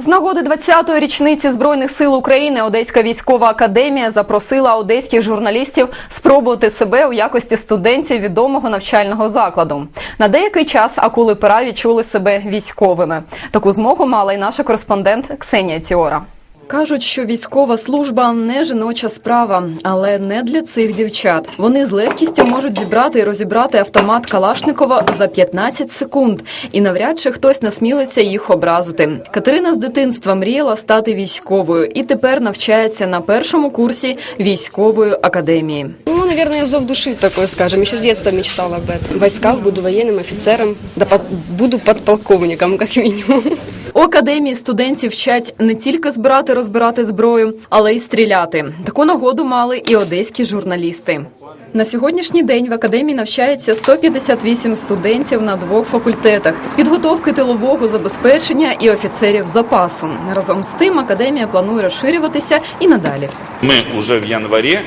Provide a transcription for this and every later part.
З нагоди 20-ї річниці Збройних сил України Одеська військова академія запросила одеських журналістів спробувати себе у якості студентів відомого навчального закладу. На деякий час акули пера відчули себе військовими. Таку змогу мала й наша кореспондент Ксенія Тіора. Кажуть, що військова служба не жіноча справа, але не для цих дівчат. Вони з легкістю можуть зібрати і розібрати автомат Калашникова за 15 секунд, і навряд чи хтось насмілиться їх образити. Катерина з дитинства мріяла стати військовою і тепер навчається на першому курсі військової академії. Ну, наверное, зов души такой, скажем. Еще с детства мечтала об этом. В буду военным офицером, да буду подполковником, как минимум. У академії студентів вчать не тільки збирати розбирати зброю, але й стріляти. Таку нагоду мали і одеські журналісти. На сьогоднішній день в академії навчається 158 студентів на двох факультетах підготовки тилового забезпечення і офіцерів запасу. Разом з тим, академія планує розширюватися і надалі. Мы уже в январе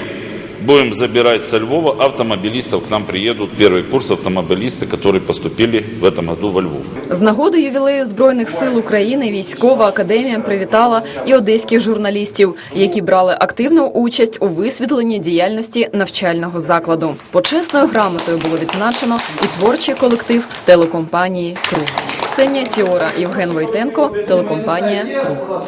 будем забирать со Львова автомобилистов. К нам приедут первый курс автомобилисты, которые поступили в этом году во Львов. З нагоди ювілею збройних сил України військова академія привітала і одеських журналістів, які брали активну участь у висвітленні діяльності навчального закладу. Почесною грамотою було відзначено і творчий колектив телекомпанії Круг. Ксенія Тіора, Євген Войтенко, телекомпанія Круг.